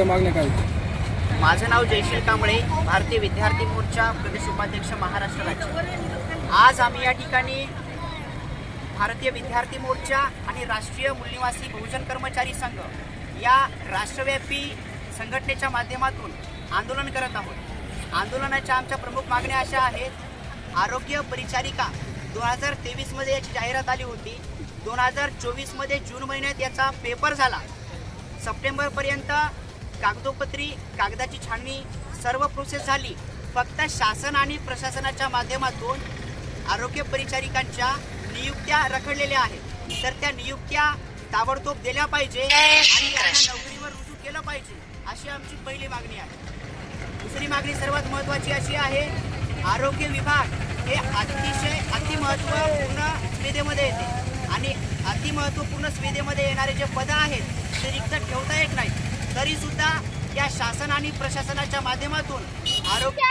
नेमक्या मागण्या काय? माझं नाव जयशील कांबळे भारतीय विद्यार्थी मोर्चा प्रदेश उपाध्यक्ष महाराष्ट्र राज्य. आज आम्ही या ठिकाणी भारतीय विद्यार्थी मोर्चा आणि राष्ट्रीय मूल्यवासी बहुजन कर्मचारी संघ या राष्ट्रव्यापी संघटनेच्या माध्यमातून आंदोलन करत आहोत. आंदोलनाच्या आमच्या प्रमुख मागण्या अशा आहेत. आरोग्य परिचारिका दोन हजार तेवीसमध्ये याची जाहिरात आली होती. दोन हजार चोवीसमध्ये जून महिन्यात याचा पेपर झाला. सप्टेंबरपर्यंत कागदोपत्री कागदाची छाननी सर्व प्रोसेस झाली. फक्त शासन आणि प्रशासनाच्या माध्यमातून आरोग्य परिचारिकांच्या नियुक्त्या रखडलेल्या आहेत. तर त्या नियुक्त्या ताबडतोब दिल्या पाहिजे आणि नोकरीवर रुजू केलं पाहिजे अशी आमची पहिली मागणी आहे. दुसरी मागणी सर्वात महत्त्वाची अशी आहे आरोग्य विभाग हे अतिशय अतिमहत्त्वपूर्ण स्पर्धेमध्ये येते. आणि अतिमहत्त्वपूर्ण स्पर्धेमध्ये येणारे जे पदं आहेत ते रिक्त ठेवता येत नाही तरी सुद्धा या शासन आणि प्रशासनाच्या माध्यमातून आरोग्य